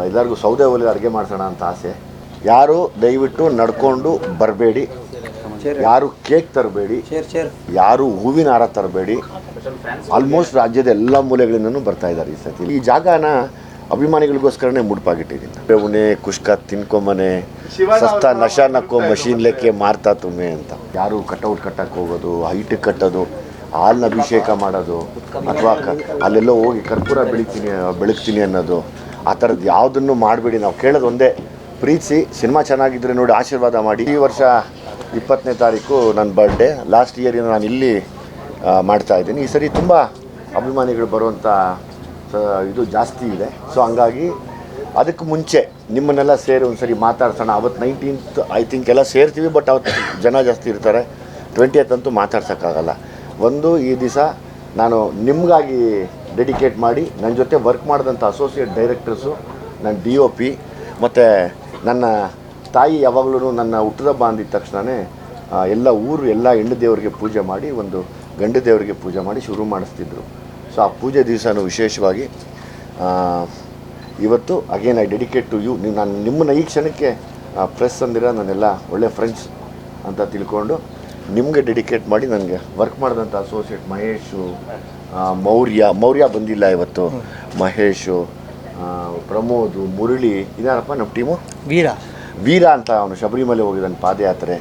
ಎಲ್ಲರಿಗೂ ಸೌದೆ ಒಲೆ ಅಡುಗೆ ಮಾಡಿಸೋಣ ಅಂತ ಆಸೆ. ಯಾರು ದಯವಿಟ್ಟು ನಡ್ಕೊಂಡು ಬರಬೇಡಿ. ಯಾರು ಕೇಕ್ ತರಬೇಡಿ. ಯಾರು ಹೂವಿನ ಹಾರ ತರಬೇಡಿ. ಆಲ್ಮೋಸ್ಟ್ ರಾಜ್ಯದ ಎಲ್ಲ ಮೂಲೆಗಳಿಂದನೂ ಬರ್ತಾ ಇದ್ದಾರೆ ಈ ಸತಿ. ಈ ಜಾಗನ ಅಭಿಮಾನಿಗಳಿಗೋಸ್ಕರನೇ ಮುಡ್ಪಾಗಿಟ್ಟಿದ್ದೀನಿ. ಬೇವುನೆ ಕುಷ್ಕ ತಿನ್ಕೊಂಬನೆ ಸಸ್ತ ನಶ ನಕ್ಕೋ ಮಷೀನ್ ಲೆಕ್ಕೆ ಮಾರ್ತಾ ತುಮ್ಮೆ ಅಂತ. ಯಾರು ಕಟೌಟ್ ಕಟ್ಟಕ್ಕೆ ಹೋಗೋದು ಹೈಟ್ ಕಟ್ಟೋದು ಹಾಲನ್ನ ಅಭಿಷೇಕ ಮಾಡೋದು ಅಥವಾ ಅಲ್ಲೆಲ್ಲೋ ಹೋಗಿ ಕರ್ಪೂರ ಬೆಳಿತೀನಿ ಬೆಳಗ್ತೀನಿ ಅನ್ನೋದು. ಆ ಥರದ್ದು ಯಾವುದನ್ನು ಮಾಡಬೇಡಿ, ನಾವು ಕೇಳೋದು ಒಂದೇ. ಪ್ರೀತಿಸಿ, ಸಿನಿಮಾ ಚೆನ್ನಾಗಿದ್ದರೆ ನೋಡಿ ಆಶೀರ್ವಾದ ಮಾಡಿ. ಈ ವರ್ಷ ಇಪ್ಪತ್ತನೇ ತಾರೀಕು ನನ್ನ ಬರ್ಡೇ ಲಾಸ್ಟ್ ಇಯರ್ ನಾನು ಇಲ್ಲಿ ಮಾಡ್ತಾ ಇದ್ದೀನಿ. ಈ ಸರಿ ತುಂಬ ಅಭಿಮಾನಿಗಳು ಬರುವಂಥ ಇದು ಜಾಸ್ತಿ ಇದೆ. ಸೊ ಹಂಗಾಗಿ ಅದಕ್ಕೆ ಮುಂಚೆ ನಿಮ್ಮನ್ನೆಲ್ಲ ಸೇರಿ ಒಂದು ಸರಿ ಮಾತಾಡ್ಸೋಣ. ಅವತ್ತು ನೈನ್ಟೀನ್ತ್ ಐ ಥಿಂಕ್ ಎಲ್ಲ ಸೇರ್ತೀವಿ ಬಟ್ ಅವತ್ತು ಜನ ಜಾಸ್ತಿ ಇರ್ತಾರೆ. ಟ್ವೆಂಟಿಯತ್ ಅಂತೂ ಮಾತಾಡ್ಸೋಕ್ಕಾಗಲ್ಲ. ಒಂದು, ಈ ದಿವಸ ನಾನು ನಿಮಗಾಗಿ ಡೆಡಿಕೇಟ್ ಮಾಡಿ ನನ್ನ ಜೊತೆ ವರ್ಕ್ ಮಾಡಿದಂಥ ಅಸೋಸಿಯೇಟ್ ಡೈರೆಕ್ಟರ್ಸು ನನ್ನ ಡಿ ಒ ಪಿ ಮತ್ತು ನನ್ನ ತಾಯಿ ಯಾವಾಗಲೂ ನನ್ನ ಹುಟ್ಟದಬ್ಬ ಅಂದಿದ ತಕ್ಷಣವೇ ಎಲ್ಲ ಊರು, ಎಲ್ಲ ಹೆಣ್ಣು ದೇವರಿಗೆ ಪೂಜೆ ಮಾಡಿ, ಒಂದು ಗಂಡು ದೇವರಿಗೆ ಪೂಜೆ ಮಾಡಿ ಶುರು ಮಾಡಿಸ್ತಿದ್ರು. ಸೊ ಆ ಪೂಜೆ ದಿವಸನೂ ವಿಶೇಷವಾಗಿ ಇವತ್ತು again I dedicate to you ನೀವು ನಾನು ನಿಮ್ಮನ್ನ ಈ ಕ್ಷಣಕ್ಕೆ ಪ್ರೆಸ್ ಅಂದಿರ, ನಾನೆಲ್ಲ ಒಳ್ಳೆ ಫ್ರೆಂಡ್ಸ್ ಅಂತ ತಿಳ್ಕೊಂಡು ನಿಮಗೆ ಡೆಡಿಕೇಟ್ ಮಾಡಿ ನನಗೆ ವರ್ಕ್ ಮಾಡಿದಂಥ ಅಸೋಸಿಯೇಟ್ ಮಹೇಶು ಮೌರ್ಯ ಮೌರ್ಯ ಬಂದಿಲ್ಲ ಇವತ್ತು. ಮಹೇಶು ಪ್ರಮೋದ್ ಮುರಳಿ ಇದಾರಪ್ಪ ನಮ್ಮ ಟೀಮು? ವೀರ. ವೀರ ಅಂತ ಅವನು ಶಬರಿಮಲೆ ಹೋಗಿದ್ದಾನೆ ಪಾದಯಾತ್ರೆ.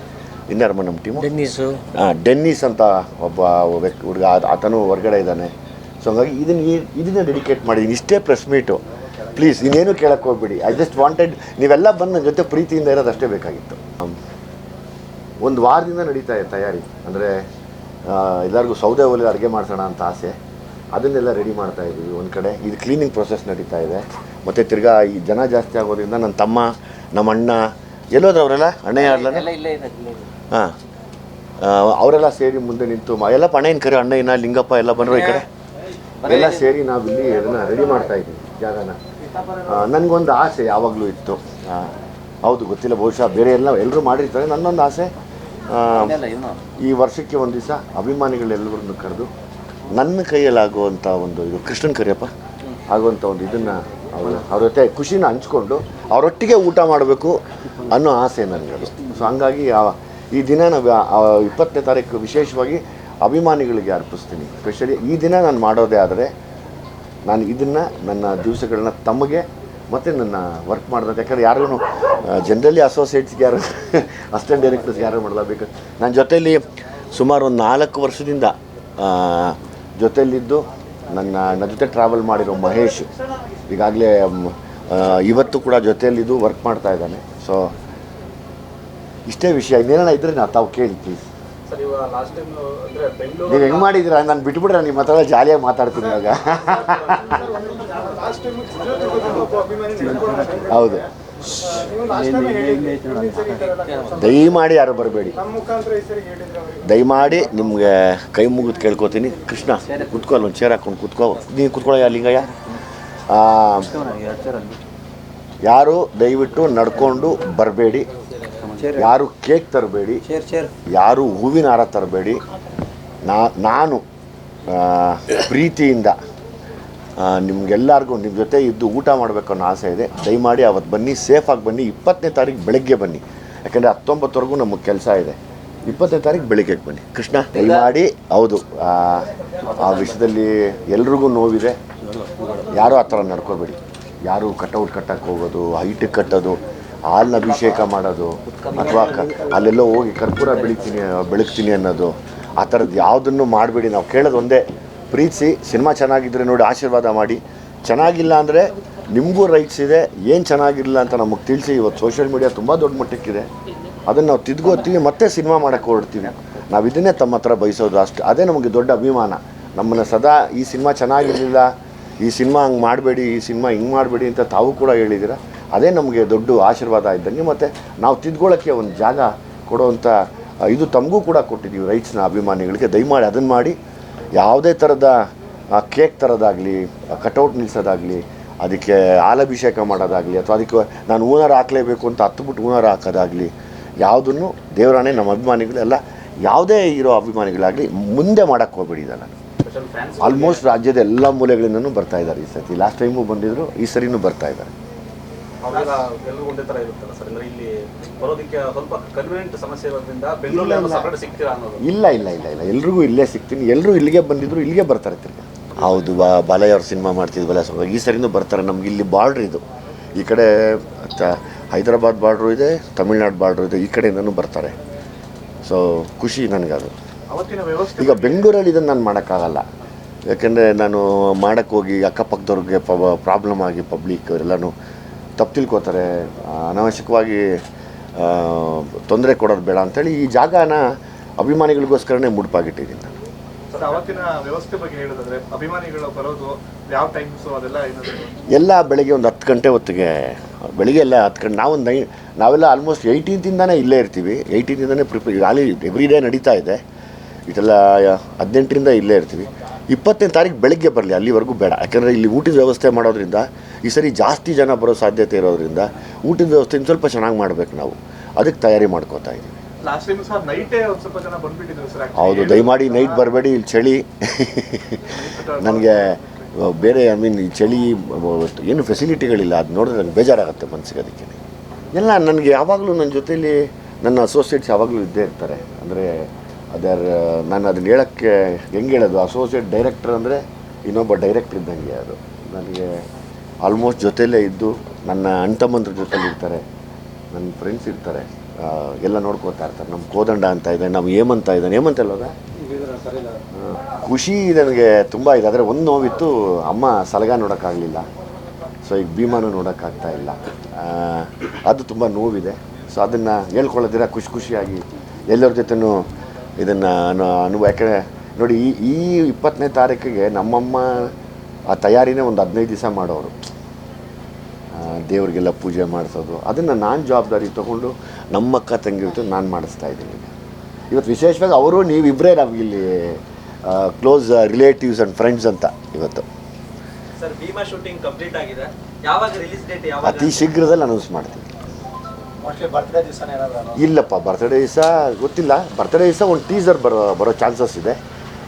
ಇನ್ನಾರಮ್ಮ ನಮ್ಮ ಟೀಮು? ಡೆನ್ನಿಸು. ಆ, ಡೆನ್ನಿಸ್ ಅಂತ ಒಬ್ಬ ವ್ಯಕ್ತಿ ಹುಡುಗ ಆತ- ಆತನು ಹೊರಗಡೆ ಇದ್ದಾನೆ. ಸೊ ಹಂಗಾಗಿ ಇದನ್ನು ಇದನ್ನೇ ಇದನ್ನ ಡೆಡಿಕೇಟ್ ಮಾಡಿದ್ದೀನಿ ಇಷ್ಟೇ ಪ್ರೆಸ್ ಮೀಟು ಪ್ಲೀಸ್ ಇನ್ನೇನು ಕೇಳಕ್ಕೆ ಹೋಗ್ಬೇಡಿ. ಐ ಜಸ್ಟ್ ವಾಂಟೆಡ್ ನೀವೆಲ್ಲ ಬಂದು ನನ್ನ ಜೊತೆ ಪ್ರೀತಿಯಿಂದ ಇರೋದು ಅಷ್ಟೇ ಬೇಕಾಗಿತ್ತು. ಒಂದು ವಾರದಿಂದ ನಡೀತಾ ಇದೆ ತಯಾರಿ. ಅಂದರೆ ಎಲ್ಲರಿಗೂ ಸೌದೆ ಒಲೆ ಅಡುಗೆ ಮಾಡಿಸೋಣ ಅಂತ ಆಸೆ. ಅದನ್ನೆಲ್ಲ ರೆಡಿ ಮಾಡ್ತಾ ಇದ್ದೀವಿ ಒಂದು ಕಡೆ. ಇದು ಕ್ಲೀನಿಂಗ್ ಪ್ರೊಸೆಸ್ ನಡೀತಾ ಇದೆ. ಮತ್ತು ತಿರ್ಗಾ ಈ ಜನ ಜಾಸ್ತಿ ಆಗೋದ್ರಿಂದ ನನ್ನ ತಮ್ಮ ನಮ್ಮ ಅಣ್ಣ ಎಲ್ಲೋದ್ರು ಅವರೆಲ್ಲ ಅಣ್ಣ ಯಾರಲ್ಲ ಹಾಂ. ಅವರೆಲ್ಲ ಸೇರಿ ಮುಂದೆ ನಿಂತು ಎಲ್ಲ ಅಣ್ಣ ಏನು ಕರೆ ಅಣ್ಣ ಏನ ಲಿಂಗಪ್ಪ ಎಲ್ಲ ಬಂದರು ಈ ಕಡೆ? ಎಲ್ಲ ಸೇರಿ ನಾವು ಇಲ್ಲಿ ಅದನ್ನು ರೆಡಿ ಮಾಡ್ತಾ ಇದ್ದೀವಿ ಜಾಗನ. ನನಗೊಂದು ಆಸೆ ಯಾವಾಗಲೂ ಇತ್ತು. ಹೌದು ಗೊತ್ತಿಲ್ಲ ಬಹುಶಃ ಬೇರೆ ಎಲ್ಲ ಎಲ್ಲರೂ ಮಾಡಿರ್ತಾರೆ. ನನ್ನೊಂದು ಆಸೆ ಈ ವರ್ಷಕ್ಕೆ ಒಂದು ದಿವಸ ಅಭಿಮಾನಿಗಳೆಲ್ಲರನ್ನು ಕರೆದು ನನ್ನ ಕೈಯಲ್ಲಾಗುವಂಥ ಒಂದು ಇದು ಕೃಷ್ಣನ್ ಕರಿಯಪ್ಪ ಆಗುವಂಥ ಒಂದು ಇದನ್ನು ಅವರು ಅವ್ರ ಜೊತೆ ಖುಷಿನ ಹಂಚ್ಕೊಂಡು ಅವರೊಟ್ಟಿಗೆ ಊಟ ಮಾಡಬೇಕು ಅನ್ನೋ ಆಸೆ ನನಗೆ ಸೊ ಹಂಗಾಗಿ ಈ ದಿನ ನಾವು ಇಪ್ಪತ್ತನೇ ತಾರೀಕು ವಿಶೇಷವಾಗಿ ಅಭಿಮಾನಿಗಳಿಗೆ ಅರ್ಪಿಸ್ತೀನಿ. ಸ್ಪೆಷಲಿ ಈ ದಿನ ನಾನು ಮಾಡೋದೇ ಆದರೆ ನಾನು ಇದನ್ನು ನನ್ನ ದಿವಸಗಳನ್ನ ತಮಗೆ ಮತ್ತು ನನ್ನ ವರ್ಕ್ ಮಾಡಿದಂಥ ಯಾಕಂದರೆ ಯಾರೂ ಜನರಲಿ ಅಸೋಸಿಯೇಟ್ಸ್ಗೆ ಯಾರು ಅಸಿಸ್ಟೆಂಟ್ ಡೈರೆಕ್ಟರ್ಸ್ ಯಾರು ಮಾಡಲ್ಲ ಬೇಕು ನನ್ನ ಜೊತೆಯಲ್ಲಿ ಸುಮಾರು ಒಂದು ನಾಲ್ಕು ವರ್ಷದಿಂದ ಜೊತೆಯಲ್ಲಿದ್ದು ನನ್ನ ನನ್ನ ಜೊತೆ ಟ್ರಾವೆಲ್ ಮಾಡಿರೋ ಮಹೇಶ್. ಈಗಾಗಲೇ ಇವತ್ತು ಕೂಡ ಜೊತೆಯಲ್ಲಿದ್ದು ವರ್ಕ್ ಮಾಡ್ತಾ ಇದ್ದಾನೆ. ಸೊ ಇಷ್ಟೇ ವಿಷಯ. ಇನ್ನೇನ ಇದ್ರೆ ನಾ ತಾವು ಕೇಳಿ ಪ್ಲೀಸ್ ನೀವು ಹೆಂಗೆ ಮಾಡಿದ್ದೀರಾ ನಾನು ಬಿಟ್ಬಿಡ್ರೆ ನಿಮ್ಮ ಹತ್ರ ಜಾಲಿಯಾಗಿ ಮಾತಾಡ್ತೀನಿ ಇವಾಗ. ಹೌದು. ದಯಮಾಡಿ ಯಾರು ಬರಬೇಡಿ. ದಯಮಾಡಿ ನಿಮಗೆ ಕೈ ಮುಗಿದು ಕೇಳ್ಕೊತೀನಿ. ಕೃಷ್ಣ, ಕುತ್ಕೋ, ಅಲ್ಲಿ ಒಂದು ಚೇರ್ ಹಾಕೊಂಡು ಕುತ್ಕೋ. ನೀನು ಕುತ್ಕೊಳ್ಳೋ ಲಿಂಗಯ್ಯ? ಯಾರು ದಯವಿಟ್ಟು ನಡ್ಕೊಂಡು ಬರಬೇಡಿ. ಯಾರು ಕೇಕ್ ತರಬೇಡಿ. ಯಾರು ಹೂವಿನ ಹಾರ ತರಬೇಡಿ. ನಾನು ಪ್ರೀತಿಯಿಂದ ನಿಮ್ಗೆಲ್ಲರಿಗೂ ನಿಮ್ಮ ಜೊತೆ ಇದ್ದು ಊಟ ಮಾಡಬೇಕು ಅನ್ನೋ ಆಸೆ ಇದೆ. ದಯಮಾಡಿ ಅವತ್ತು ಬನ್ನಿ ಸೇಫಾಗಿ ಬನ್ನಿ. ಇಪ್ಪತ್ತನೇ ತಾರೀಕು ಬೆಳಗ್ಗೆ ಬನ್ನಿ. ಯಾಕೆಂದರೆ ಹತ್ತೊಂಬತ್ತವರೆಗೂ ನಮಗೆ ಕೆಲಸ ಇದೆ. ಇಪ್ಪತ್ತನೇ ತಾರೀಕು ಬೆಳಗ್ಗೆಗೆ ಬನ್ನಿ. ಕೃಷ್ಣ ದಯಮಾಡಿ ಹೌದು ಆ, ವಿಷಯದಲ್ಲಿ ಎಲ್ರಿಗೂ ನೋವಿದೆ. ಯಾರೂ ಆ ಥರ ನಡ್ಕೋಬೇಡಿ. ಯಾರು ಕಟೌಟ್ ಕಟ್ಟಕ್ಕೆ ಹೋಗೋದು ಹೈಟ್ ಕಟ್ಟೋದು ಹಾಲನ್ನ ಅಭಿಷೇಕ ಮಾಡೋದು ಅಥವಾ ಅಲ್ಲೆಲ್ಲೋ ಹೋಗಿ ಕರ್ಪೂರ ಬೆಳಿತೀನಿ ಬೆಳಗ್ತೀನಿ ಅನ್ನೋದು ಆ ಥರದ್ದು ಯಾವುದನ್ನು ಮಾಡಬೇಡಿ. ನಾವು ಕೇಳೋದು ಒಂದೇ. ಪ್ರೀತಿಸಿ, ಸಿನಿಮಾ ಚೆನ್ನಾಗಿದ್ದರೆ ನೋಡಿ ಆಶೀರ್ವಾದ ಮಾಡಿ. ಚೆನ್ನಾಗಿಲ್ಲ ಅಂದರೆ ನಿಮಗೂ ರೈಟ್ಸ್ ಇದೆ, ಏನು ಚೆನ್ನಾಗಿರಲಿಲ್ಲ ಅಂತ ನಮಗೆ ತಿಳಿಸಿ. ಇವತ್ತು ಸೋಷಿಯಲ್ ಮೀಡಿಯಾ ತುಂಬ ದೊಡ್ಡ ಮಟ್ಟಕ್ಕಿದೆ. ಅದನ್ನು ನಾವು ತಿದ್ಕೋತೀವಿ ಮತ್ತೆ ಸಿನಿಮಾ ಮಾಡೋಕ್ಕೆ ಹೊರಡ್ತೀವಿ. ನಾವು ಇದನ್ನೇ ತಮ್ಮ ಹತ್ರ ಬಯಸೋದು ಅಷ್ಟು. ಅದೇ ನಮಗೆ ದೊಡ್ಡ ಅಭಿಮಾನ. ನಮ್ಮನ್ನು ಸದಾ ಈ ಸಿನಿಮಾ ಚೆನ್ನಾಗಿರಲಿಲ್ಲ, ಈ ಸಿನಿಮಾ ಹಂಗೆ ಮಾಡಬೇಡಿ, ಈ ಸಿನಿಮಾ ಹಿಂಗೆ ಮಾಡಬೇಡಿ ಅಂತ ತಾವು ಕೂಡ ಹೇಳಿದ್ದೀರ ಅದೇ ನಮಗೆ ದೊಡ್ಡ ಆಶೀರ್ವಾದ ಇದ್ದಂಗೆ ಮತ್ತು ನಾವು ತಿದ್ಕೊಳ್ಳೋಕ್ಕೆ ಒಂದು ಜಾಗ ಕೊಡೋವಂಥ ಇದು ತಮಗೂ ಕೂಡ ಕೊಟ್ಟಿದ್ದೀವಿ ರೈಟ್ಸ್ನ ಅಭಿಮಾನಿಗಳಿಗೆ. ದಯಮಾಡಿ ಅದನ್ನು ಮಾಡಿ ಯಾವುದೇ ಥರದ ಕೇಕ್ ಥರದಾಗಲಿ ಕಟೌಟ್ ನಿಲ್ಲಿಸೋದಾಗಲಿ ಅದಕ್ಕೆ ಹಾಲಭಿಷೇಕ ಮಾಡೋದಾಗಲಿ ಅಥವಾ ಅದಕ್ಕೆ ನಾನು ಊನರ್ ಹಾಕಲೇಬೇಕು ಅಂತ ಹತ್ಬಿಟ್ಟು ಊನರ್ ಹಾಕೋದಾಗಲಿ ಯಾವುದನ್ನು ದೇವರಾಣೆ ನಮ್ಮ ಅಭಿಮಾನಿಗಳೆಲ್ಲ ಯಾವುದೇ ಇರೋ ಅಭಿಮಾನಿಗಳಾಗಲಿ ಮುಂದೆ ಮಾಡೋಕ್ಕೆ ಹೋಗ್ಬೇಡಿ ನಾನು ಆಲ್ಮೋಸ್ಟ್ ರಾಜ್ಯದ ಎಲ್ಲ ಮೂಲೆಗಳಿಂದನೂ ಬರ್ತಾ ಇದ್ದಾರೆ ಈ ಸರ್ತಿ ಲಾಸ್ಟ್ ಟೈಮು ಬಂದಿದ್ದರು ಈ ಸರಿನೂ ಬರ್ತಾ ಇದ್ದಾರೆ. ಅವೆಲ್ಲ ಒಂದೇ ತರ ಇರುತ್ತಲ್ಲ ಸರ್ ಅಂದ್ರೆ ಇಲ್ಲಿ ಬರೋದಕ್ಕೆ ಸ್ವಲ್ಪ ಕನ್ವೀನಿಯಂಟ್ ಸಮಸ್ಯೆ ಇರೋದ್ರಿಂದ ಬೆಂಗಳೂರಲ್ಲಿ ಸಪರೇಟ್ ಸಿಗ್ತೀರಾ ಅನ್ನೋದು. ಇಲ್ಲ ಇಲ್ಲ ಇಲ್ಲ ಇಲ್ಲ. ಎಲ್ರಿಗೂ ಇಲ್ಲೇ ಸಿಗ್ತೀನಿ. ಎಲ್ಲರೂ ಇಲ್ಲಿಗೆ ಬಂದಿದ್ರು ಇಲ್ಲಿಗೆ ಬರ್ತಾರೆ ತಿರ್ಗಿ. ಹೌದು ಬಾ ಬಾಲಯ್ಯ ಅವ್ರ ಸಿನಿಮಾ ಮಾಡ್ತಿದ್ವಲ್ಲ ಸೊ ಈ ಸರಿನೂ ಬರ್ತಾರೆ. ನಮ್ಗೆ ಇಲ್ಲಿ ಬಾರ್ಡ್ರ್ ಇದು. ಈ ಕಡೆ ತ- ಹೈದರಾಬಾದ್ ಬಾರ್ಡ್ರು ಇದೆ ತಮಿಳ್ನಾಡು ಬಾರ್ಡ್ರು ಇದೆ ಈ ಕಡೆಯಿಂದನೂ ಬರ್ತಾರೆ. ಸೊ ಖುಷಿ ನನಗದು. ಅವತ್ತಿನ ವ್ಯವಸ್ಥೆ ಈಗ ಬೆಂಗಳೂರಲ್ಲಿ ಇದನ್ನು ನಾನು ಮಾಡೋಕ್ಕಾಗಲ್ಲ. ಯಾಕೆಂದರೆ ನಾನು ಮಾಡೋಕ್ಕೋಗಿ ಅಕ್ಕಪಕ್ಕದವ್ರಿಗೆ ಪ್ರಾಬ್ಲಮ್ ಆಗಿ ಪಬ್ಲಿಕ್ ಅವರೆಲ್ಲನೂ ತಪ್ಪು ತಿಳ್ಕೊತಾರೆ. ಅನಾವಶ್ಯಕವಾಗಿ ತೊಂದರೆ ಕೊಡೋದು ಬೇಡ ಅಂತೇಳಿ ಈ ಜಾಗನ ಅಭಿಮಾನಿಗಳಿಗೋಸ್ಕರನೇ ಮುಡುಪಾಗಿಟ್ಟಿದ್ದೀನಿ ನಾನು. ಎಲ್ಲ ಬೆಳಗ್ಗೆ ಒಂದು ಹತ್ತು ಗಂಟೆ ಹೊತ್ತಿಗೆ ಬೆಳಿಗ್ಗೆ ಎಲ್ಲ ಹತ್ತು ಗಂಟೆ ನಾವೊಂದು ನೈ ನಾವೆಲ್ಲ ಆಲ್ಮೋಸ್ಟ್ ಏಯ್ಟೀನ್ತಿಂದಾನೇ ಇಲ್ಲೇ ಇರ್ತೀವಿ. ಏಯ್ಟೀನ್ತಿಂದಾನೇ ಪ್ರಿಪೇರ್ ಖಾಲಿ ಎವ್ರಿ ಡೇ ನಡೀತಾ ಇದೆ. ಇದೆಲ್ಲ ಹದಿನೆಂಟರಿಂದ ಇಲ್ಲೇ ಇರ್ತೀವಿ. ಇಪ್ಪತ್ತನೇ ತಾರೀಕು ಬೆಳಗ್ಗೆ ಬರಲಿ ಅಲ್ಲಿವರೆಗೂ ಬೇಡ. ಯಾಕಂದರೆ ಇಲ್ಲಿ ಊಟದ ವ್ಯವಸ್ಥೆ ಮಾಡೋದ್ರಿಂದ ಈ ಸರಿ ಜಾಸ್ತಿ ಜನ ಬರೋ ಸಾಧ್ಯತೆ ಇರೋದ್ರಿಂದ ಊಟದ ವ್ಯವಸ್ಥೆಯನ್ನು ಸ್ವಲ್ಪ ಚೆನ್ನಾಗಿ ಮಾಡಬೇಕು ನಾವು. ಅದಕ್ಕೆ ತಯಾರಿ ಮಾಡ್ಕೋತಾ ಇದ್ದೀವಿ. ಹೌದು ದಯಮಾಡಿ ನೈಟ್ ಬರಬೇಡಿ ಇಲ್ಲಿ ಚಳಿ. ನನಗೆ ಬೇರೆ ಐ ಮೀನ್ ಈ ಚಳಿ ಏನು ಫೆಸಿಲಿಟಿಗಳಿಲ್ಲ ಅದು ನೋಡಿದ್ರೆ ನನಗೆ ಬೇಜಾರಾಗುತ್ತೆ ಮನಸ್ಸಿಗೆ ಅದಕ್ಕೆ. ಎಲ್ಲ ನನಗೆ ಯಾವಾಗಲೂ ನನ್ನ ಜೊತೇಲಿ ನನ್ನ ಅಸೋಸಿಯೇಟ್ಸ್ ಯಾವಾಗಲೂ ಇದ್ದೇ ಇರ್ತಾರೆ. ಅಂದರೆ ಅದರ ನಾನು ಅದನ್ನ ಹೇಳೋಕ್ಕೆ ಹೆಂಗೆ ಹೇಳೋದು? ಅಸೋಸಿಯೇಟ್ ಡೈರೆಕ್ಟರ್ ಅಂದರೆ ಇನ್ನೊಬ್ಬ ಡೈರೆಕ್ಟರ್ ಇದ್ದಂಗೆ ಅದು. ನನಗೆ ಆಲ್ಮೋಸ್ಟ್ ಜೊತೆಯಲ್ಲೇ ಇದ್ದು ನನ್ನ ಅಣ್ತಮ್ಮಂದ್ರ ಜೊತೆಲಿ ಇರ್ತಾರೆ ನನ್ನ ಫ್ರೆಂಡ್ಸ್ ಇರ್ತಾರೆ ಎಲ್ಲ ನೋಡ್ಕೋತಾ ಇರ್ತಾರೆ. ನಮ್ಮ ಕೋದಂಡ ಅಂತ ಇದೆ ನಮ್ಮ ಹೇಮಂತ ಇದ್ದಾನೆ ಹೇಮಂತ ಅಲ್ವಾ ಖುಷಿ ನನಗೆ ತುಂಬ ಇದೆ. ಆದರೆ ಒಂದು ನೋವಿತ್ತು, ಅಮ್ಮ ಸಲಗ ನೋಡೋಕ್ಕಾಗಲಿಲ್ಲ. ಸೊ ಈಗ ಭೀಮಾನ ನೋಡೋಕ್ಕಾಗ್ತಾ ಇಲ್ಲ. ಅದು ತುಂಬ ನೋವಿದೆ. ಸೊ ಅದನ್ನು ಹೇಳ್ಕೊಳ್ಳೋದಿರ ಖುಷಿ ಖುಷಿಯಾಗಿ ಎಲ್ಲರ ಜೊತೆನೂ ಇದನ್ನು ಅನುಭವ. ಯಾಕಂದರೆ ನೋಡಿ, ಈ ಈ ಇಪ್ಪತ್ತನೇ ತಾರೀಕಿಗೆ ನಮ್ಮಮ್ಮ ಆ ತಯಾರಿನೇ ಒಂದು ಹದಿನೈದು ದಿವಸ ಮಾಡೋರು. ದೇವ್ರಿಗೆಲ್ಲ ಪೂಜೆ ಮಾಡಿಸೋದು. ಅದನ್ನು ನಾನು ಜವಾಬ್ದಾರಿ ತೊಗೊಂಡು ನಮ್ಮ ಅಕ್ಕ ತಂಗಿರ್ತು ನಾನು ಮಾಡಿಸ್ತಾ ಇದ್ದೀನಿ. ಇವತ್ತು ವಿಶೇಷವಾಗಿ ಅವರು ನೀವಿಬ್ಬರೇ ನಮಗಿಲ್ಲಿ ಕ್ಲೋಸ್ ರಿಲೇಟಿವ್ಸ್ ಆ್ಯಂಡ್ ಫ್ರೆಂಡ್ಸ್ ಅಂತ ಇವತ್ತು. ಸರ್ ಭೀಮಾ ಶೂಟಿಂಗ್ ಕಂಪ್ಲೀಟ್ ಆಗಿದೆ. ಯಾವಾಗ ರಿಲೀಸ್ ಡೇಟ್ ಯಾವಾಗ ಅತಿ? ಶೀಘ್ರದಲ್ಲಿ ಅನೌನ್ಸ್ ಮಾಡ್ತೀನಿ. ಇಲ್ಲಪ್ಪ ಬರ್ತ್ಡೇ ದಿವಸ ಗೊತ್ತಿಲ್ಲ. ಬರ್ತ್ಡೇ ದಿವಸ ಒಂದು ಟೀಸರ್ ಬರೋ ಬರೋ ಚಾನ್ಸಸ್ ಇದೆ.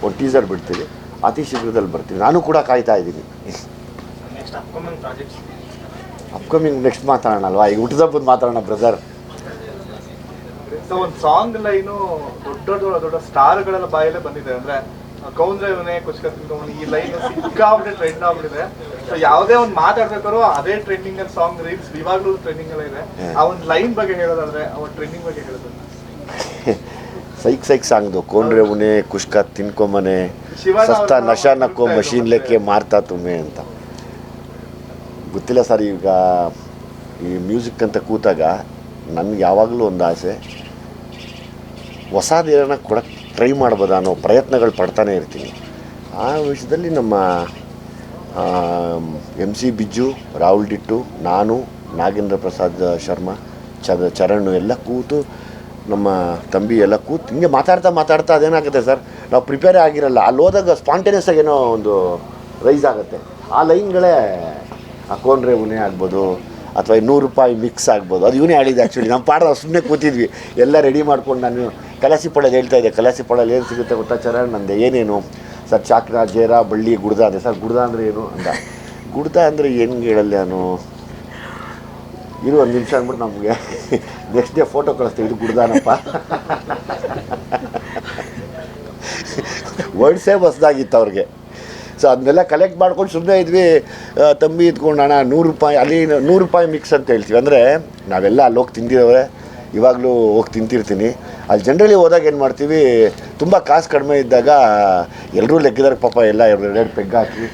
ಒಂದು ಟೀಸರ್ ಬಿಡ್ತೀವಿ. ಅತಿ ಶೀಘ್ರದಲ್ಲಿ ಬರ್ತೀವಿ ನಾನು ಕೂಡ ಕಾಯ್ತಾ ಇದ್ದೀನಿ. ನೆಕ್ಸ್ಟ್ ಅಪ್ಕಮಿಂಗ್ ನೆಕ್ಸ್ಟ್ ಮಾತಾಡೋಣ ಅಲ್ವಾ ಈಗ ಬಂದು ಮಾತಾಡೋಣ ಬ್ರದರ್ ಸೊ ಒಂದು ಸಾಂಗ್ ಲೈನು ದೊಡ್ಡ ದೊಡ್ಡ ದೊಡ್ಡ ಸ್ಟಾರ್ಗಳೆಲ್ಲ ಬಾಯಲ್ಲೇ ಬಂದಿದೆ. ಅಂದ್ರೆ ಕೌಂದ್ರೆ ಇವನೇ ಕುಚ್ಕೊಂಡ್ ಈ ಲೈನ್ ಸಿಕ್ಕಾಬಿಟ್ಟೆ ಟ್ರೆಂಡ್ ಆಗ್ಬಿಟ್ಟಿದೆ. ಸೊ ಯಾವುದೇ ಒಂದು ಮಾತಾಡ್ಬೇಕಾದ್ರು ಅದೇ ಟ್ರೆಂಡಿಂಗ್ ಅಲ್ಲಿ ಸಾಂಗ್ ರೀಲ್ಸ್ ಇವಾಗಲೂ ಟ್ರೆಂಡಿಂಗ್ ಇದೆ. ಆ ಒಂದು ಲೈನ್ ಬಗ್ಗೆ ಹೇಳೋದಾದ್ರೆ ಆ ಒಂದು ಟ್ರೆಂಡಿಂಗ್ ಬಗ್ಗೆ ಹೇಳೋದಾದ್ರೆ ಸೈಕ್ ಸೈಕ್ ಸಾಂಗ್ದು ಕೋನ್ರೆ ಉಣೆ ಕುಷ್ಕ ತಿನ್ಕೊಂಬನೆ ಸಸ್ತ ನಶಾ ನಕ್ಕೋ ಮಷೀನ್ ಲೆಕ್ಕೆ ಮಾರ್ತಾ ತುಮ್ಮೆ ಅಂತ. ಗೊತ್ತಿಲ್ಲ ಸರ್ ಈಗ ಈ ಮ್ಯೂಸಿಕ್ ಅಂತ ಕೂತಾಗ ನನಗೆ ಯಾವಾಗಲೂ ಒಂದು ಆಸೆ ಹೊಸದೇನ ಕೊಡಕ್ಕೆ ಟ್ರೈ ಮಾಡ್ಬೋದಾ ಅನ್ನೋ ಪ್ರಯತ್ನಗಳು ಪಡ್ತಾನೆ ಇರ್ತೀನಿ. ಆ ವಿಷಯದಲ್ಲಿ ನಮ್ಮ M C Bijju, Rahul ditto, ನಾನು, ನಾಗೇಂದ್ರ ಪ್ರಸಾದ್ ಶರ್ಮಾ ಚದ ಚರಣ್ ಎಲ್ಲ ಕೂತು ನಮ್ಮ ತಂಬಿ ಎಲ್ಲ ಕೂತು ಹಿಂಗೆ ಮಾತಾಡ್ತಾ ಮಾತಾಡ್ತಾ ಅದೇನಾಗುತ್ತೆ ಸರ್ ನಾವು ಪ್ರಿಪೇರೇ ಆಗಿರಲ್ಲ, ಅಲ್ಲಿ ಹೋದಾಗ ಸ್ಪಾಂಟೇನಿಯಸ್ ಏನೋ ಒಂದು ರೈಸ್ ಆಗುತ್ತೆ. ಆ ಲೈನ್ಗಳೇ ಆ ಕೋನ್ರೆ ಉನೆ ಆಗ್ಬೋದು ಅಥವಾ ನೂರು ರೂಪಾಯಿ ಮಿಕ್ಸ್ ಆಗ್ಬೋದು. ಅದು ಇವನೇ ಹೇಳಿದೆ ಆ್ಯಕ್ಚುಲಿ ನಮ್ಮ ಪಾಡ ಸುಮ್ಮನೆ ಕೂತಿದ್ವಿ. ಎಲ್ಲ ರೆಡಿ ಮಾಡ್ಕೊಂಡು ನಾನು ಕಲಾಸಿ ಪೊಳಲ್ಲಿ ಹೇಳ್ತಾ ಇದ್ದೆ. ಕಲಾಸಿ ಪೊಳಲ್ಲಿ ಏನು ಸಿಗುತ್ತೆ ಗೊತ್ತಾ ಚರಣ್ ನಂದೆ ಏನೇನು? ಸರ್ ಚಾಕ್ರ ಜೇರ ಬಳ್ಳಿ ಗುಡ್ದ ಅಂದೆ. ಸರ್ ಗುಡ್ದ ಅಂದರೆ ಏನು ಅಂದ? ಗುಡ್ದ ಅಂದರೆ ಏನು ಹೇಳಲ್ಲ ನಾನು? ಇರು ಒಂದು ನಿಮಿಷ ಅಂದ್ಬಿಟ್ಟು ನಮಗೆ ನೆಕ್ಸ್ಟ್ ಡೇ ಫೋಟೋ ಕಳಿಸ್ತೀವಿ ಇದು ಗುಡ್ದಾನಪ್ಪ. ವರ್ಡ್ಸೇ ಹೊಸ್ದಾಗಿತ್ತು ಅವ್ರಿಗೆ. ಸೊ ಅದನ್ನೆಲ್ಲ ಕಲೆಕ್ಟ್ ಮಾಡ್ಕೊಂಡು ಸುಮ್ಮನೆ ಇದ್ವಿ. ತಂಬಿ ಇದ್ಕೊಂಡು ಅಣ್ಣ, ನೂರು ರೂಪಾಯಿ, ಅಲ್ಲಿ ನೂರು ರೂಪಾಯಿ ಮಿಕ್ಸ್ ಅಂತ ಹೇಳ್ತೀವಿ. ಅಂದರೆ ನಾವೆಲ್ಲ ಅಲ್ಲಿ ಹೋಗಿ ತಿಂದಿದ್ದೇವೆ ಇವಾಗಲೂ ಹೋಗಿ ತಿಂತಿರ್ತೀನಿ. ಅಲ್ಲಿ ಜನರಲಿ ಹೋದಾಗ ಏನು ಮಾಡ್ತೀವಿ, ತುಂಬ ಕಾಸು ಕಡಿಮೆ ಇದ್ದಾಗ ಎಲ್ಲರೂ ಲೆಕ್ಕಿದಾರೆ, ಪಾಪ ಎಲ್ಲ ಎರಡು ಪೆಗ್ ಹಾಕಿ,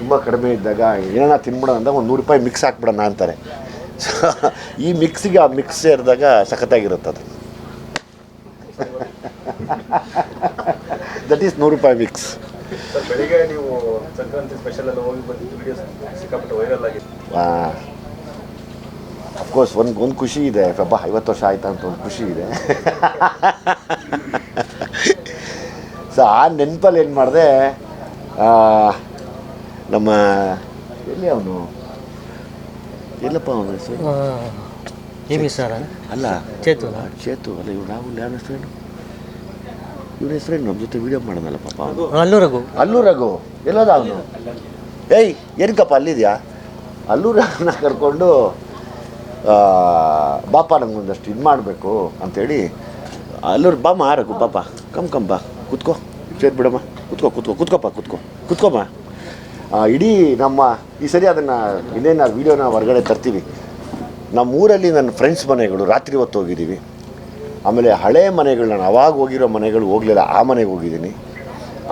ತುಂಬ ಕಡಿಮೆ ಇದ್ದಾಗ ಏನಾರ ತಿನ್ಬಿಡೋಣ ಅಂದಾಗ ಒಂದು ನೂರು ರೂಪಾಯಿ ಮಿಕ್ಸ್ ಹಾಕ್ಬಿಡೋಣ ಅಂತಾರೆ. ಸೊ ಈ ಮಿಕ್ಸಿಗೆ ಆ ಮಿಕ್ಸ್ ಸೇರಿದಾಗ ಸಖತ್ತಾಗಿರುತ್ತೆ ಅದು. ದಟ್ ಈಸ್ ನೂರು ರೂಪಾಯಿ ಮಿಕ್ಸ್ ಬೆಳಿಗ್ಗೆ ನೀವು ಸಂಕ್ರಾಂತಿ ಸ್ಪೆಷಲ್ ಎಲ್ಲ ಹೋಗಿ ಬಂದಿದ್ದು ವಿಡಿಯೋಸ್ ಸಿಕ್ಕಾಪಟ್ಟೆ ವೈರಲ್ ಆಗಿತ್ತು ಅಫ್ಕೋರ್ಸ್ ಒಂದು ಒಂದು ಖುಷಿ ಇದೆ. ಪಾಪ ಐವತ್ತು ವರ್ಷ ಆಯ್ತಾ ಅಂತ ಒಂದು ಖುಷಿ ಇದೆ. ಸೊ ಆ ನೆನಪಲ್ಲಿ ಏನು ಮಾಡಿದೆ ನಮ್ಮ ಎಲ್ಲಿ ಅವನು? ಎಲ್ಲಪ್ಪ ಅವನು ಹೆಸರು? ಅಲ್ಲ ಚೇತು ಚೇತು ಅಲ್ಲ ಇವ್ರು ರಾಹುಲ್ ಯಾವ ಹೆಸರೇನು ಇವ್ರ ಹೆಸರೇನು? ನಮ್ಮ ಜೊತೆ ವೀಡಿಯೋ ಮಾಡೋದಲ್ಲ ಪಾಪ. ಅವನು ಅಲ್ಲೂ ರಘು. ಅಲ್ಲೂ ರಘು? ಎಲ್ಲೋದ ಅವನು? ಏಯ್ ಏನಕ್ಕಪ್ಪ ಅಲ್ಲಿದೆಯಾ? ಅಲ್ಲೂ ರಘುನ ಕರ್ಕೊಂಡು ಆ, ಬಾಪ ನಂಗೊಂದಷ್ಟು ಇದು ಮಾಡಬೇಕು ಅಂಥೇಳಿ ಅಲ್ಲೂರು ಬಾಮ ರಘು ಪಾಪ ಕಮ್ ಕಮ್ ಬಾ. ಕೂತ್ಕೋ. ಸೇರಿ ಬಿಡಮ್ಮ. ಕೂತ್ಕೋ ಕೂತ್ಕೋ ಕೂತ್ಕೋಪ್ಪ ಕೂತ್ಕೋ. ಕುತ್ಕೋಮ್ಮ ಇಡೀ ನಮ್ಮ ಈ ಸರಿ ಅದನ್ನು ಇನ್ನೇನು ಆ ವೀಡಿಯೋನ ಹೊರಗಡೆ ತರ್ತೀವಿ. ನಮ್ಮ ಊರಲ್ಲಿ ನನ್ನ ಫ್ರೆಂಡ್ಸ್ ಮನೆಗಳು ರಾತ್ರಿ ಹೊತ್ತು ಹೋಗಿದ್ದೀವಿ. ಆಮೇಲೆ ಹಳೆ ನಾನು ಅವಾಗ ಹೋಗಿರೋ ಮನೆಗಳು ಹೋಗಲಿಲ್ಲ, ಆ ಮನೆಗೆ ಹೋಗಿದ್ದೀನಿ.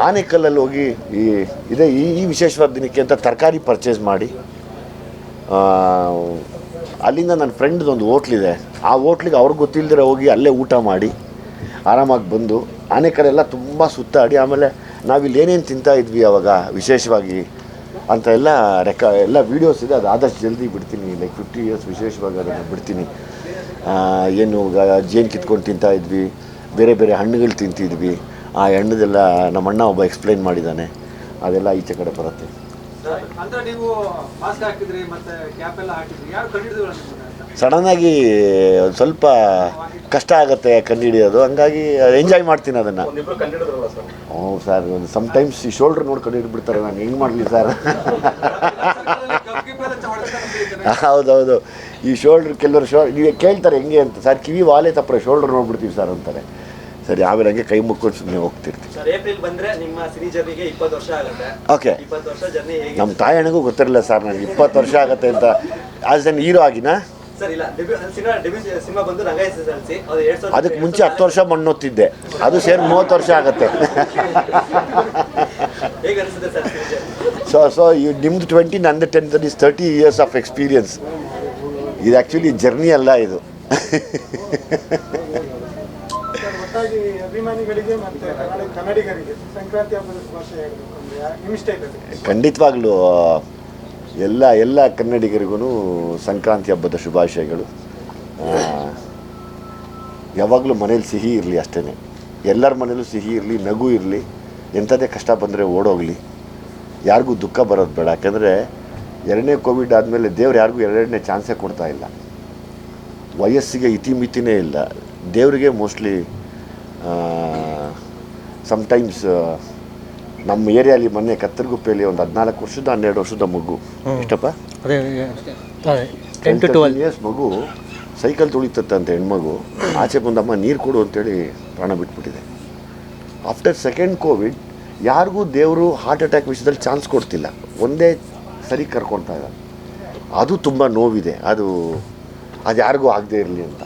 ಆನೆಕಲ್ಲಲ್ಲಿ ಹೋಗಿ ಈ, ಇದೇ ಈ ಈ ವಿಶೇಷವಾದ ದಿನಕ್ಕೆ ಅಂತ ತರಕಾರಿ ಪರ್ಚೇಸ್ ಮಾಡಿ ಅಲ್ಲಿಂದ ನನ್ನ ಫ್ರೆಂಡ್ದೊಂದು ಹೋಟ್ಲಿದೆ. ಆ ಹೋಟ್ಲಿಗೆ ಅವ್ರಿಗೆ ಗೊತ್ತಿಲ್ದಿರ ಹೋಗಿ ಅಲ್ಲೇ ಊಟ ಮಾಡಿ, ಆರಾಮಾಗಿ ಬಂದು ಆನೆಕಲ್ಲೆಲ್ಲ ತುಂಬ ಸುತ್ತಾಡಿ, ಆಮೇಲೆ ನಾವಿಲ್ಲಿ ಏನೇನು ತಿಂತಾ ಇದ್ವಿ ಅವಾಗ, ವಿಶೇಷವಾಗಿ ಅಂತ ಎಲ್ಲ ರೆಕ, ಎಲ್ಲ ವೀಡಿಯೋಸ್ ಇದೆ, ಅದು ಆದಷ್ಟು ಜಲ್ದಿ ಬಿಡ್ತೀನಿ ಲೈಕ್ ಫಿಫ್ಟಿ ಇಯರ್ಸ್ ವಿಶೇಷವಾಗಿ ಅದನ್ನು ಬಿಡ್ತೀನಿ. ಏನು ಗ- ಜೇನು ಕಿತ್ಕೊಂಡು ತಿಂತಾ ಇದ್ವಿ ಬೇರೆ ಬೇರೆ ಹಣ್ಣುಗಳು ತಿಂತಿದ್ವಿ ಆ ಹಣ್ಣದೆಲ್ಲ ನಮ್ಮ ಅಣ್ಣ ಒಬ್ಬ ಎಕ್ಸ್ಪ್ಲೈನ್ ಮಾಡಿದ್ದಾನೆ ಅದೆಲ್ಲ ಈಚೆ ಕಡೆ ಬರುತ್ತೆ. ಅಂದ್ರೆ ನೀವು ಮಾಸ್ಕ್ ಹಾಕಿದ್ರಿ ಮತ್ತೆ ಕ್ಯಾಪ್ ಎಲ್ಲ ಹಾಕಿದ್ರಿ ಯಾರು ಕಂಡಿಡಿದ್ರು ಅಂತ ಸಡನ್ನಾಗಿ ಒಂದು ಸ್ವಲ್ಪ ಕಷ್ಟ ಆಗುತ್ತೆ ಕಂಡುಹಿಡಿಯೋದು ಹಂಗಾಗಿ ಎಂಜಾಯ್ ಮಾಡ್ತೀನಿ ಅದನ್ನು. ಹ್ಞೂ ಸರ್? ಒಂದು ಸಮ್ಟೈಮ್ಸ್ ಈ ಶೋಲ್ಡ್ರ್ ನೋಡ್ಕೊಂಡು ಹಿಡ್ಬಿಡ್ತಾರೆ ನಾನು ಹೆಂಗೆ ಮಾಡಲಿ ಸರ್? ಹೌದೌದು. ಈ ಶೋಲ್ಡ್ರ್ ಕೆಲವರು ಶೋ ನೀವು ಕೇಳ್ತಾರೆ ಹೆಂಗೆ ಅಂತ. ಸರ್ ಕಿವಿ ವಾಲೆ ತಪ್ಪರೆ ಶೋಲ್ಡ್ರ್ ನೋಡ್ಬಿಡ್ತೀವಿ ಸರ್ ಅಂತಾರೆ. ಸರಿ ಆಮೇಲೆ ಹಂಗೆ ಕೈ ಮುಕ್ಕೊಂಡು ಸುಮ್ಮನೆ ಹೋಗ್ತಿರ್ತೀವಿ ಸರ್ ಏಪ್ರಿಲ್ ಬಂದ್ರೆ ನಿಮ್ಮ ಸಿನಿ ಜರ್ನಿಗೆ ಇಪ್ಪತ್ತು ವರ್ಷ ಆಗುತ್ತೆ. ಓಕೆ. ಇಪ್ಪತ್ತು ವರ್ಷ ಜರ್ನಿ ಹೇಗೆ ನಮ್ಮ ತಾಯಣ್ಣಗೂ ಗೊತ್ತಿರಲಿಲ್ಲ ಸರ್ ನನಗೆ ಇಪ್ಪತ್ತು ವರ್ಷ ಆಗುತ್ತೆ ಅಂತ. ಆಸ್ ಅನ್ ಹೀರೋ ಆಗಿನಾ? ಸರ್ ಇಲ್ಲ. ಡೆಬ್ಯೂ ಸಿನಿಮಾ ಡೆಬ್ಯೂ ಸಿನಿಮಾ ಬಂದು Ranga S S L C ಅದು ಎರಡ್ ಸಾವಿರದ ಅದಕ್ಕೆ ಮುಂಚೆ ಹತ್ತು ವರ್ಷ ಮಣ್ಣೊತ್ತಿದ್ದೆ ಅದು ಸೇರಿ ಮೂವತ್ತು ವರ್ಷ ಆಗುತ್ತೆ. ಹೇಗೆ ಅನಿಸುತ್ತೆ sir cine journey? So so ಈ ನಿಮ್ದು ಟ್ವೆಂಟಿ ನಂದು ten is thirty years of experience ಇದು ಆ್ಯಕ್ಚುಲಿ ಜರ್ನಿ ಅಲ್ಲ ಇದು. ಖಂಡಿತವಾಗ್ಲೂ ಎಲ್ಲ ಎಲ್ಲ ಕನ್ನಡಿಗರಿಗೂ ಸಂಕ್ರಾಂತಿ ಹಬ್ಬದ ಶುಭಾಶಯಗಳು. ಯಾವಾಗಲೂ ಮನೇಲಿ ಸಿಹಿ ಇರಲಿ ಅಷ್ಟೇ ಎಲ್ಲರ ಮನೇಲೂ ಸಿಹಿ ಇರಲಿ ನಗು ಇರಲಿ ಎಂಥದೇ ಕಷ್ಟ ಬಂದರೆ ಓಡೋಗಲಿ. ಯಾರಿಗೂ ದುಃಖ ಬರೋದು ಬೇಡ. ಯಾಕಂದರೆ ಎರಡನೇ ಕೋವಿಡ್ ಆದಮೇಲೆ ದೇವ್ರು ಯಾರಿಗೂ ಎರಡನೇ ಚಾನ್ಸೇ ಕೊಡ್ತಾ ಇಲ್ಲ. ವಯಸ್ಸಿಗೆ ಇತಿಮಿತಿನೇ ಇಲ್ಲ. ದೇವರಿಗೆ ಮೋಸ್ಟ್ಲಿ ಸಮಟೈಮ್ಸ್ ನಮ್ಮ ಏರಿಯಾಲಿ ಮೊನ್ನೆ ಕತ್ತರಗುಪ್ಪೆಯಲ್ಲಿ ಒಂದು ಹದಿನಾಲ್ಕು ವರ್ಷದ ಹನ್ನೆರಡು ವರ್ಷದ ಮಗು. ಇಷ್ಟಪ್ಪ? ಟೆನ್ ಟು ಟ್ವೆಲ್ ಇಯರ್ಸ್ ಮಗು ಸೈಕಲ್ ತುಳಿತತ್ತಂತೆ ಹೆಣ್ಮಗು. ಆಚೆ ಬಂದಮ್ಮ ನೀರು ಕೊಡು ಅಂತೇಳಿ ಪ್ರಾಣ ಬಿಟ್ಬಿಟ್ಟಿದೆ. ಆಫ್ಟರ್ ಸೆಕೆಂಡ್ ಕೋವಿಡ್ ಯಾರಿಗೂ ದೇವರು ಹಾರ್ಟ್ ಅಟ್ಯಾಕ್ ವಿಷಯದಲ್ಲಿ ಚಾನ್ಸ್ ಕೊಡ್ತಿಲ್ಲ. ಒಂದೇ ಸರಿ ಕರ್ಕೊಳ್ತಾ ಇದ್ದಾರೆ. ಅದು ತುಂಬ ನೋವಿದೆ. ಅದು ಅದು ಯಾರಿಗೂ ಆಗದೆ ಇರಲಿ ಅಂತ.